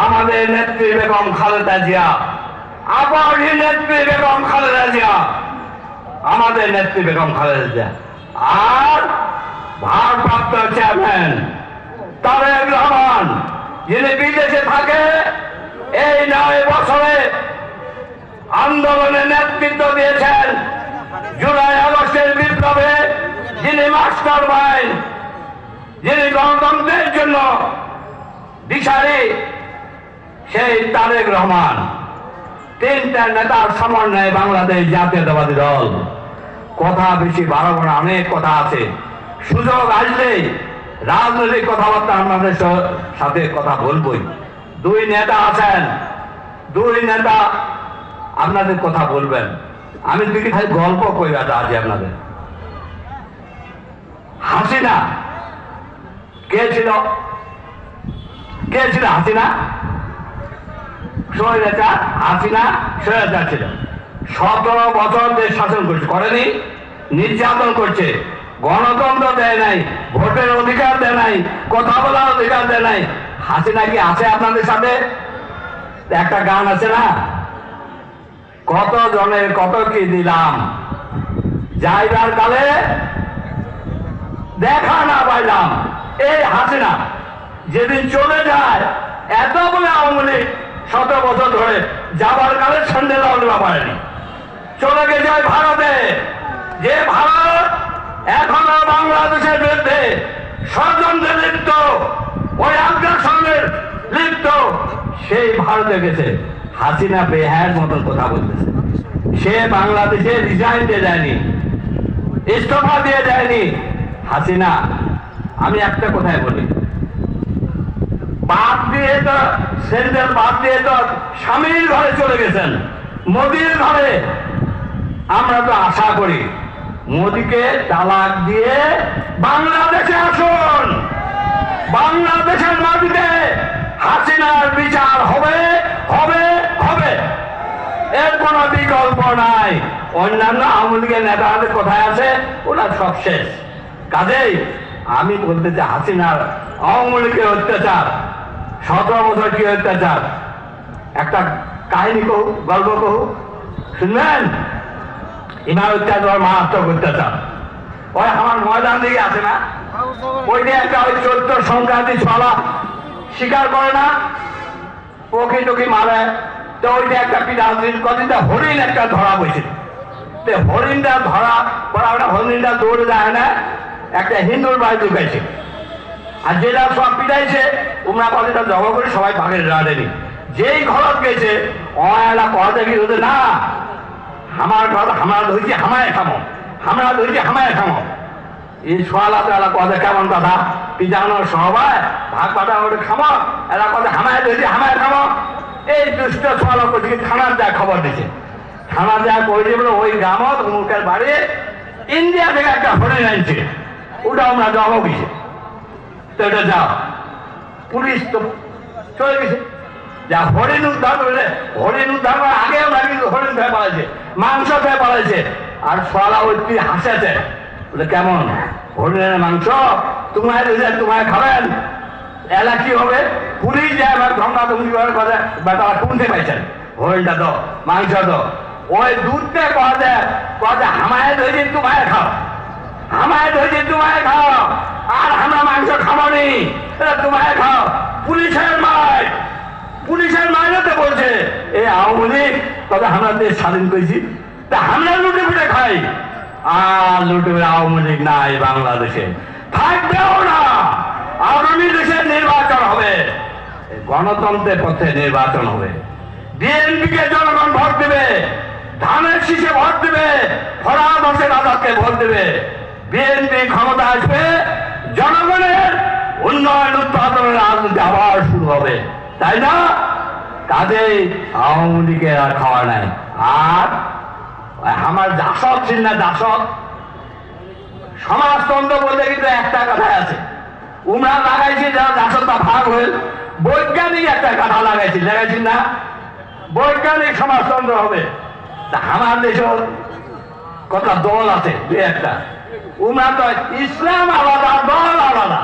আমাদের নেত্রী বেগম খালেদা জিয়া আবারই নেত্রী বেগম খালেদা জিয়া, আমাদের নেত্রী বেগম খালেদা জিয়া। আর ভারপ্রাপ্ত চেয়ারম্যান তারেক রহমান, যিনি বিদেশে থাকে, এই নয় বছরে আন্দোলনে নেতৃত্ব দিয়েছেন জুলাই আগস্টের বিপ্লবে, যিনি মাস্টার মাইন্ড, যিনি গণতন্ত্রের জন্য দিশারি সেই তারেক রহমান। তিনটা নেতার সমন্বয়ে বাংলাদেশ জাতীয়তাবাদী দল। কথা বেশি বাড়াবো না, অনেক কথা আছে। সুযোগ আসলেই রাজনৈতিক কথাবার্তা আপনাদের সাথে কথা বলবই। দুই নেতা আছেন, দুই নেতা আপনাদের কথা বলবেন। আমি দুটি খালি গল্প কই আছি আপনাদের। হাসিনা, কে ছিল? কে ছিল হাসিনা? স্বৈরাচার হাসিনা স্বৈরাচার ছিল সতেরো বছর দেশ শাসন করছে, করেনি, নির্যাতন করছে, গণতন্ত্র দেয় নাই, ভোটের অধিকার দেয় নাই, কথা বলার অধিকার দেয় নাই। হাসিনা কি আছে আপনাদের সাথে? একটা গান আছে না? কত জনের কত কি দিলাম? যাইবার কালে দেখা না পাইলাম। এই হাসিনা যেদিন চলে যায় এত বলে আওয়ামী শত বছর ধরে যাবার কালে সন্ধ্যে দেওয়া পারেনি চলে গেছে ভারতে। যে ভারত এখনও বাংলাদেশের বিরুদ্ধে ষড়যন্ত্রে লিপ্ত, ওই আগ্রাসনের লিপ্ত, সেই ভারতে গেছে। হাসিনা বেহায়ের মতন কথা বলতেছে। সে বাংলাদেশে রিজাইন দিয়ে যায়নি, ইস্তফা দিয়ে যায়নি। হাসিনা, আমি একটা কথাই বলি বাদ দিয়ে তো সেন্টার বাদ দিয়ে তো স্বামীর ঘরে চলে গেছেন। মোদির ঘরে। আমরা তো আশা করি মোদিকে তালাক দিয়ে বাংলাদেশে আসুন। বাংলাদেশের মাটিতে হাসিনার বিচার হবে হবে হবে। এর কোনো বিকল্প নাই। অন্যান্য আওয়ামী লীগের নেতাদের কোথায় আছে? ওরা সব শেষ। কাজেই আমি বলতে চাই, হাসিনার আওয়ামী লীগের অত্যাচার সতেরো বছর কি অত্যাচার একটা কাহিনী কহু, গল্প কহু। শুনবেন ইমার অত্যাচার মারাত্মক অত্যাচার ওই আমার ময়দান দিকে আছে না। ওই যে একটা ওই চৈত্র সংক্রান্তি ছলা স্বীকার করে না। ওকে টুকি মারে। তো ওই যে একটা পিতাজির কদিনটা হরিণ একটা ধরা বইছিল তো হরিণটা ধরা পরে আমরা হরিণটা দৌড়ে যায় না। একটা হিন্দুর বাড়ি ঢুকাইছে। আর যেটা সব পিটাইছে তোমরা কদিনটা জমা করে সবাই বাঘের রাডেনি যেই ঘরত গেছে, অয়লা কথা কি হতে না, আমার ঘর হামারা ধরছি, হামায় খামো হামরা ধরছি, হামায় খামো এই সোয়ালা তো এলা কথা কেমন কথা? পিজানোর সবাই, ভাগ পাটা ওটা খামো, এলা কথা হামায় ধরছি, হামায় খামো এই দুষ্ট সোয়ালা করছি থানার যা খবর দিছে। থানার যা করে দিয়ে ওই গ্রামত মুখের বাড়ি, ইন্ডিয়া থেকে একটা হরিণ আনছে। ওটা আমরা জমা গেছে যাও। পুলিশ তো চলে গেছে। যা হরিণ উদ্ধার করলে হরিণ উদ্ধার করার হরিণ খেয়ে পালাইছে? মাংস খেয়ে পালাইছে। আর সোয়ালা ওই হাসেছে? বলে, কেমন? হরিণের মাংস? তোমায় তোমায় খাবেন। এলা কি হবে? পুলিশ যায় ধমকা ধমকি করে কথা বা পাইছেন? হরিণটা তো মাংস তো ওই দুধটা কয়া যায় হামায় ধরে তোমায় খাও। আমায় ধরে তোমায় খাও। মাংস খাবনি তোমায় খাও পুলিশের মায়। পুলিশের মাইনেতে বলছে এই আওয়ামী লীগ, তবে আমরা দেশ স্বাধীন করেছি। তা আমরা লুটে ফুটে খাই। আর লুটে আওয়ামী লীগ নাই বাংলাদেশে। থাকবেও না। আগামী দেশে নির্বাচন হবে। গণতন্ত্রের পথে নির্বাচন হবে। বিএনপিকে জনগণ ভোট দেবে। ধানের শীষে ভোট দেবে। ফরাদ হোসেন আজাদকে ভোট দেবে। বিএনপি ক্ষমতা আসবে। জনগণের উন্নয়ন উৎপাদনের রাজনীতি আবার শুরু হবে। তাই না? কাজেই আওয়ামী লীগের আর খাওয়া নাই। আর আমার জাসদ ছিল না জাসদ সমাজতন্ত্র বলতে কিন্তু একটা কথাই আছে। উমরা লাগাইছি, যারা জাসদটা ভাগ হয়ে বৈজ্ঞানিক একটা কথা লাগাইছি। লাগাইছি না? বৈজ্ঞানিক সমাজতন্ত্র হবে। তা আমার দেশে কত দল আছে, দুই একটা। উমরা তো ইসলাম আলাদা দল আলাদা।